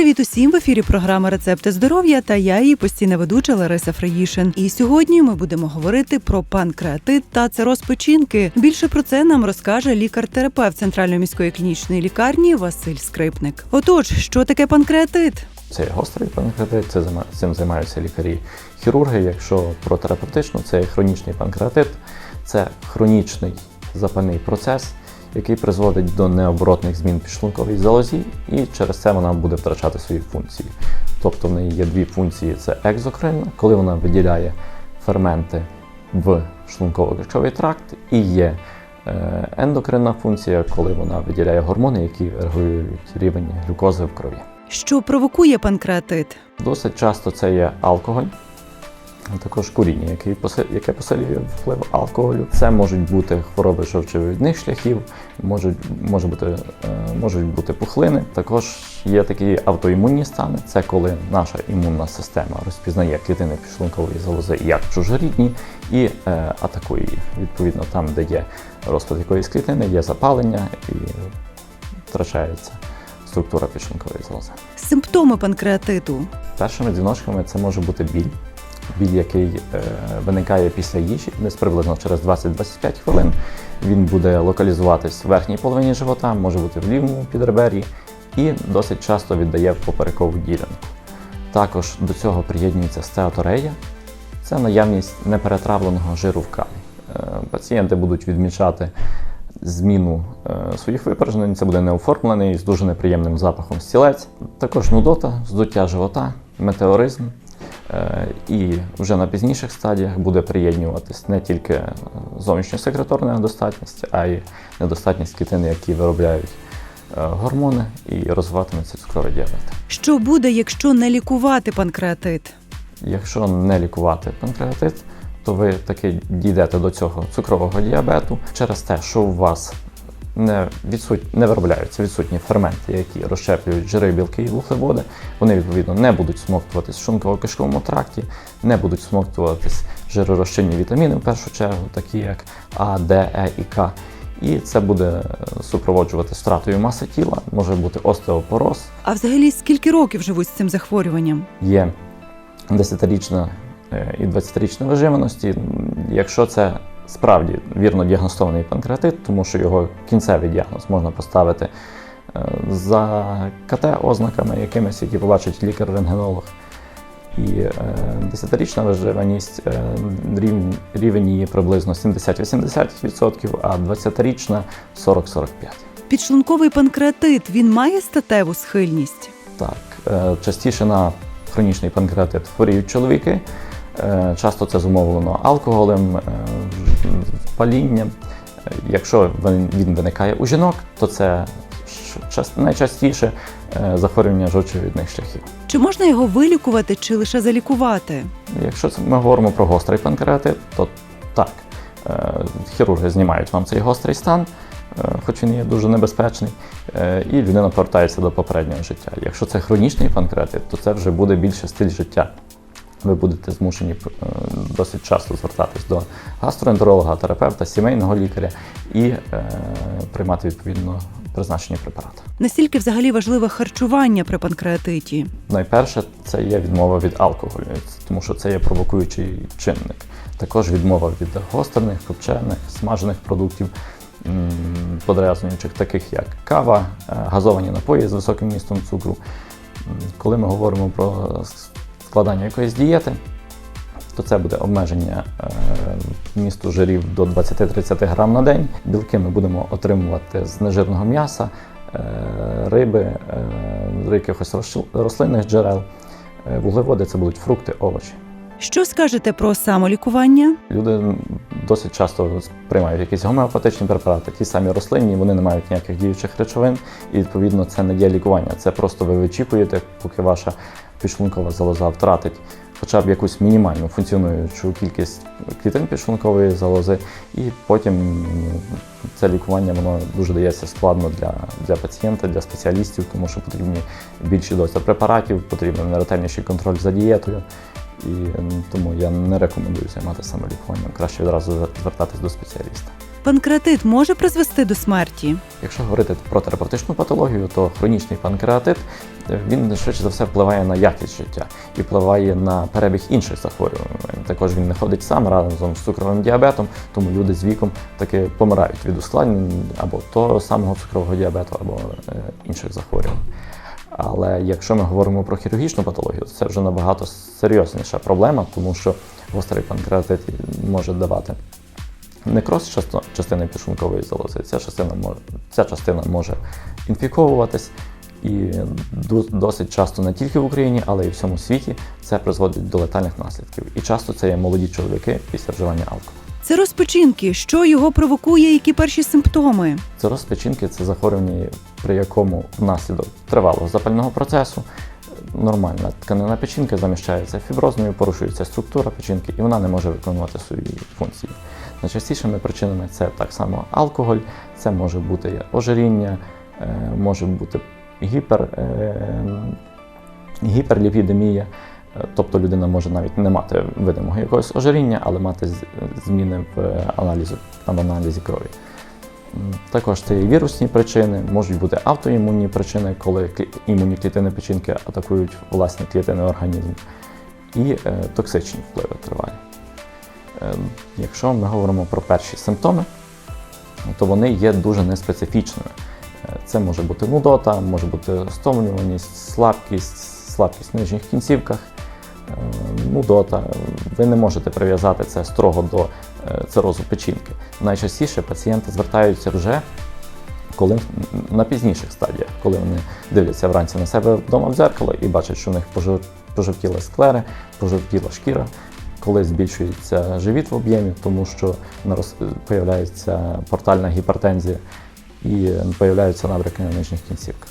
Привіт усім в ефірі програма Рецепти здоров'я та я її постійна ведуча Лариса Фреїшин. І сьогодні ми будемо говорити про панкреатит та цироз печінки. Більше про це нам розкаже лікар-терапевт Центральної міської клінічної лікарні Василь Скрипник. Отож, що таке панкреатит? Це гострий панкреатит, це цим займаються лікарі-хірурги. Якщо про терапевтичну, це хронічний панкреатит, це хронічний запальний процес, який призводить до необоротних змін підшлунковій залозі, і через це вона буде втрачати свої функції. Тобто в неї є дві функції: це екзокринна, коли вона виділяє ферменти в шлунково-кишковий тракт, і є е, ендокринна функція, коли вона виділяє гормони, які регулюють рівень глюкози в крові. Що провокує панкреатит? Досить часто це є алкоголь, а також куріння, яке посилює вплив алкоголю. Це можуть бути хвороби жовчовидних шляхів, можуть, може бути, е, можуть бути пухлини. Також є такі автоімунні стани. Це коли наша імунна система розпізнає клітини підшлункової залози як чужорідні і е, атакує їх. Відповідно, там, де є розпад якоїсь клітини, є запалення і втрачається структура підшлункової залози. Симптоми панкреатиту. Першими дзвіночками це може бути біль, біль, який е, виникає після їжі, десь приблизно через 20-25 хвилин. Він буде локалізуватись в верхній половині живота, може бути в лівому підребер'ї і досить часто віддає в поперекову ділянку. Також до цього приєднується стеаторея, це наявність неперетравленого жиру в калі. Е, Пацієнти будуть відмічати зміну е, своїх випражень, це буде неоформлений з дуже неприємним запахом стілець, також нудота, здуття живота, метеоризм. Е, І вже на пізніших стадіях буде приєднуватись не тільки зовнішньосекреторна недостатність, а й недостатність клітин, які виробляють е, гормони і розвиватиметься цукровий діабет. Що буде, якщо не лікувати панкреатит? Якщо не лікувати панкреатит, то ви таки дійдете до цього цукрового діабету через те, що у вас не, відсут... не виробляються відсутні ферменти, які розщеплюють жири, білки і вуглеводи. Вони відповідно не будуть смоктуватись в шлунково-кишковому тракті, не будуть смоктуватись жиророзчинні вітаміни в першу чергу, такі як А, Д, Е і К. І це буде е, супроводжувати втратою маси тіла, може бути остеопороз, А взагалі скільки років живуть з цим захворюванням? є 10-річна е, і 20-річна виживаності. Якщо це справді вірно діагностований панкреатит, тому що його кінцевий діагноз можна поставити е, за КТ-ознаками якимись, які побачить лікар-рентгенолог. І е, 10-річна виживаність е, рівень, її приблизно 70-80%, а 20-річна 40-45%. Підшлунковий панкреатит він має статеву схильність. Так, частіше на хронічний панкреатит хворіють чоловіки. Часто це зумовлено алкоголем, палінням. Е, Якщо він виникає у жінок, то це найчастіше е, захворювання жовчовідних шляхів. Чи можна його вилікувати чи лише залікувати? Якщо ми говоримо про гострий панкреатит, то так, е, хірурги знімають вам цей гострий стан, хоч він є дуже небезпечний, і людина повертається до попереднього життя. Якщо це хронічний панкреатит, то це вже буде більше стиль життя. Ви будете змушені е, досить часто звертатись до гастроентеролога, терапевта, сімейного лікаря і е, приймати відповідно призначені препарати. Настільки взагалі важливе харчування при панкреатиті? Найперше, це є відмова від алкоголю, тому що це є провокуючий чинник. Також відмова від гострених, копчених, смажених продуктів, подразнюючих, таких як кава, е, газовані напої з високим містом цукру. Коли ми говоримо про складання якоїсь дієти, то це буде обмеження місту вмісту жирів до 20-30 грам на день. Білки ми будемо отримувати з нежирного м'яса, е, риби, е, якихось рослинних джерел. Е, Вуглеводи це будуть фрукти, овочі. Що скажете про самолікування? Люди досить часто приймають якісь гомеопатичні препарати, ті самі рослинні, вони не мають ніяких діючих речовин, і відповідно це не є лікування. Це просто ви вичікуєте, поки ваша підшлункова залоза втратить хоча б якусь мінімальну функціонуючу кількість клітин підшлункової залози, і потім ну, це лікування воно дуже дається складно для, для пацієнта, для спеціалістів, тому що потрібні більші дози препаратів, потрібен ретельніший контроль за дієтою. І тому я не рекомендую займатися самолікуванням. Краще відразу звертатись до спеціаліста. Панкреатит може призвести до смерті. Якщо говорити про терапевтичну патологію, то хронічний панкреатит е, він швидше за все впливає на якість життя і впливає на перебіг інших захворювань. Також він не ходить сам разом з цукровим діабетом, тому люди з віком таки помирають від ускладнень або того самого цукрового діабету, або е, інших захворювань. Але якщо ми говоримо про хірургічну патологію, то це вже набагато серйозніша проблема, тому що гострий панкреатит може давати некроз частини підшлункової залози. Ця частина може, ця частина може інфіковуватись. І досить часто не тільки в Україні, але й в всьому світі це призводить до летальних наслідків. І часто це є молоді чоловіки після вживання алкоголю. Це розпочинки, що його провокує, які перші симптоми. Цироз печінки це захворювання, при якому внаслідок тривалого запального процесу нормальна тканина печінки заміщається фіброзною, порушується структура печінки, і вона не може виконувати свої функції. Найчастішими причинами це так само алкоголь, це може бути ожиріння, е, може бути гіпер, е, гіперліпідемія. Е, Тобто людина може навіть не мати видимого якогось ожиріння, але мати зміни в аналізі, в аналізі крові. Також це і вірусні причини, можуть бути автоімунні причини, коли імунні клітини печінки атакують власні клітини організму, і е, токсичні впливи тривалі. Е, якщо ми говоримо про перші симптоми, то вони є дуже неспецифічними. Е, Це може бути нудота, може бути стомлюваність, слабкість, слабкість в нижніх кінцівках, нудота. Ви не можете прив'язати це строго до цирозу печінки. Найчастіше пацієнти звертаються вже коли на пізніших стадіях, коли вони дивляться вранці на себе вдома в дзеркало і бачать, що у них пожов- пожовтіли склери, пожовтіла шкіра, коли збільшується живіт в об'ємі, тому що нарос- появляється портальна гіпертензія і появляються набряки на нижніх кінцівках.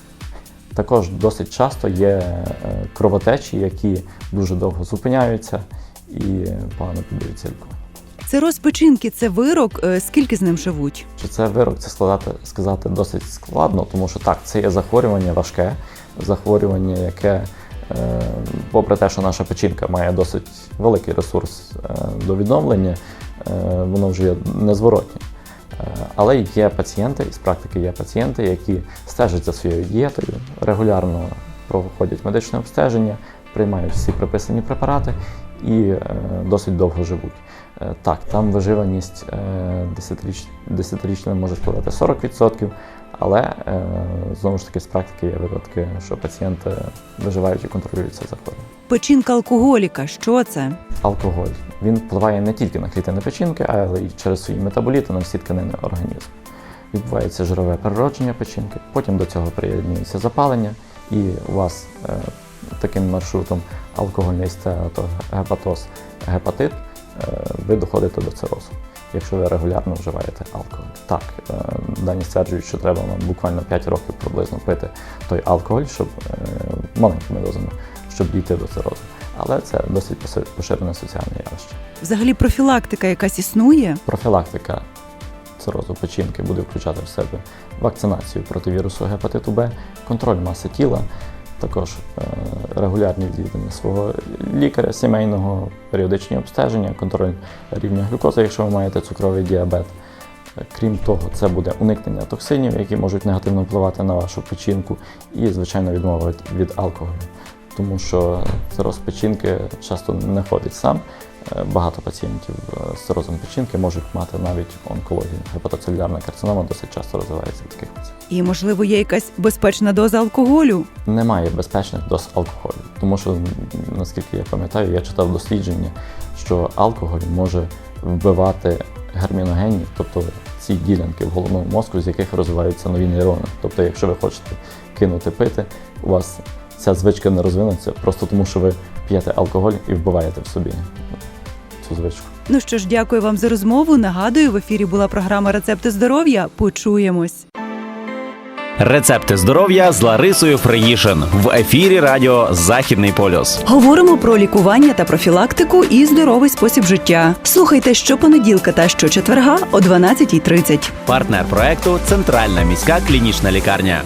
Також досить часто є е, кровотечі, які дуже довго зупиняються і погано піддаються лікуванню. Це розпочинки, це вирок. е, Скільки з ним живуть? Чи це вирок, це сказати, сказати досить складно, тому що так, це є захворювання важке, захворювання, яке, е, попри те, що наша печінка має досить великий ресурс е, до відновлення, воно вже є незворотнє. Але є пацієнти, із практики є пацієнти, які стежать за своєю дієтою, регулярно проходять медичне обстеження, приймають всі приписані препарати і е, досить довго живуть. Е, Так, там виживаність е, десятиріч- десятирічними може складати 40%, але е, знову ж таки з практики є випадки, що пацієнти виживають і контролюються захворювання. Печінка алкоголіка. Що це? Алкоголь він впливає не тільки на клітини печінки, але й через свої метаболіти на всі тканини організму. Відбувається жирове переродження печінки, потім до цього приєднується запалення, і у вас е, таким маршрутом алкогольний стеатогепатоз, гепатит, е, ви доходите до цирозу, якщо ви регулярно вживаєте алкоголь. Так, е, дані стверджують, що треба вам буквально 5 років приблизно пити той алкоголь, щоб е, маленькими дозами, щоб дійти до цирозу. Але це досить поширене соціальне явище. Взагалі профілактика якась існує? Профілактика цирозу печінки буде включати в себе вакцинацію проти вірусу гепатиту Б, контроль маси тіла, також е, регулярні відвідання свого лікаря сімейного, періодичні обстеження, контроль рівня глюкози, якщо ви маєте цукровий діабет. Е, Крім того, це буде уникнення токсинів, які можуть негативно впливати на вашу печінку, і, звичайно, відмова від- алкоголю. Тому що цироз печінки часто не ходить сам. Багато пацієнтів е, з цирозом печінки можуть мати навіть онкологію. Гепатоцелюлярна карцинома досить часто розвивається в таких пацієнтів. І можливо є якась безпечна доза алкоголю? Немає безпечних доз алкоголю, тому що, наскільки я пам'ятаю, я читав дослідження, що алкоголь може вбивати герміногенні, тобто ці ділянки в головному мозку, з яких розвиваються нові нейрони. Тобто, якщо ви хочете кинути пити, у вас ця звичка не розвинеться просто тому, що ви п'єте алкоголь і вбиваєте в собі цю звичку. Ну що ж, дякую вам за розмову. Нагадую, в ефірі була програма Рецепти здоров'я. Почуємось. Рецепти здоров'я з Ларисою Фреїшин в ефірі Радіо Західний полюс. Говоримо про лікування та профілактику і здоровий спосіб життя. Слухайте щопонеділка та щочетверга о 12.30. Партнер проекту Центральна міська клінічна лікарня.